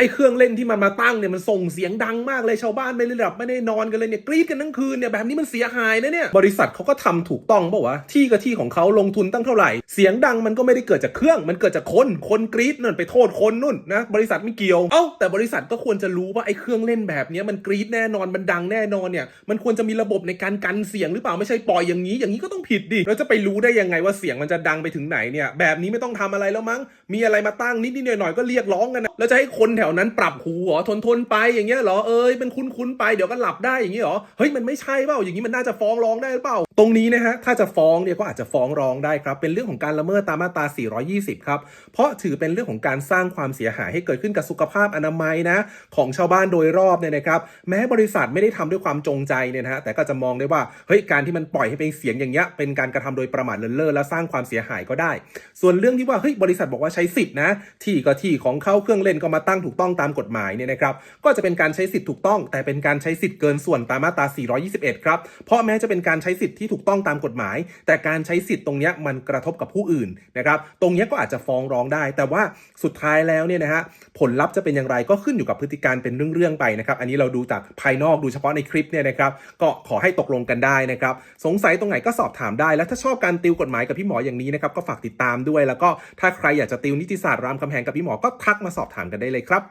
ไอ้เครื่องเล่นที่มันมาตั้งเนี่ยมันส่งเสียงดังมากเลยชาวบ้านไม่ได้หลับไม่ได้นอนกันเลยเนี่ยกรี๊ดกันทั้งคืนเนี่ยแบบนี้มันเสียหายนะเนี่ยบริษัทเขาก็ทำถูกต้องป่าวะที่ก็ที่ของเขาลงทุนตั้งเท่าไหร่ เสียงดังมันก็ไม่ได้เกิดจากเครื่องมันเกิดจากคนคนกรี๊ดนั่นไปโทษคนนู่นนะบริษัทไม่เกี่ยวเอ้าแต่บริษัทก็ควรจะรู้ว่าไอ้เครื่องเล่นแบบนี้มันกรี๊ดแน่นอนมันดังแน่นอนเนี่ยมันควรจะมีระบบในการกันเสียงหรือเปล่าไม่ใช่ปล่อยอย่างนี้ อย่างนี้ก็ต้องผิดดิเราจะไปรู้ได้ยังไงว่าเสียงมันจะดังไปถึงไหนเนี่ยแบบนี้ไม่ต้องทำอะไรแล้วมั้งมีอะไรมาตั้งนิดนิดหน่อยหน่อยๆก็เรียกร้องกันนะแล้วจะให้คนแถวนั้นปรับหูเหรอทนทนไปอย่างเงี้ยเหรอเอ้ยเป็นคุ้นคุ้นไปเดี๋ยวก็หลับได้อย่างเงี้เหรอเฮ้ยมันไม่ใช่เปล่าอย่างนี้มันน่าจะฟ้องร้องได้หรือเปล่า ตรงนี้นะฮะถ้าจะฟ้องเนี่ยก็อาจจะฟ้องร้องได้ครับ เป็นเรื่องของการละเมิดตามมาตรา 420 ครับ เพราะถือเป็นเรื่องของการสร้างความเสียหายให้เกิดขึ้นกับสุขภาพอนามัยนะของชาวบ้านโดยรอบเนี่ยนะครับ แม้บริษัทไม่ได้ทำด้วยความจงใจเนี่ยนะฮะแต่ก็จะมองได้ว่าเฮ้ยการที่มันปล่อยให้เป็นเสียงอย่างเงี้ยเป็นการกระทำโดยประมาทเลินเล่อและสร้างความเสียหายก็ได้ ส่วนเรื่องที่ว่าเฮ้ยบริษัทบอกว่าใช้สิทธินะที่ก็ที่ของเขาเครื่องเล่นก็มาตั้งถูกต้องตามกฎหมายเนี่ยนะครับก็จะเป็นการใช้สิทธิ์ถูกต้อง แต่เป็นการใช้สิทธิ์เกินส่วนตามมาตรา 421 ครับเพราะแม้จะเป็นการใช้สิทธิ์ที่ถูกต้องตามกฎหมาย แต่การใช้สิทธิ์ตรงนี้มันกระทบกับผู้อื่นนะครับ ตรงนี้ก็อาจจะฟ้องร้องได้ แต่ว่าสุดท้ายแล้วเนี่ยนะฮะผลลัพธ์จะเป็นอย่างไรก็ขึ้นอยู่กับพฤติการเป็นเรื่องๆไปนะครับ อันนี้เราดูจากภายนอกดูเฉพาะในคลิปเนี่ยนะครับ ก็ขอให้ตกลงกันได้นะครับ สงสัยตรงไหนก็สอบถามได้ แล้วถ้าชอบการติวกฎหมายกับพี่หมออย่างนี้นะครับก็ฝากติดตามด้วย แล้วก็ถ้าใครอยากจะติวนิติศาสตร์รามคำแหงกับพี่หมอก็ทักมาสอบถามกันได้เลยครับ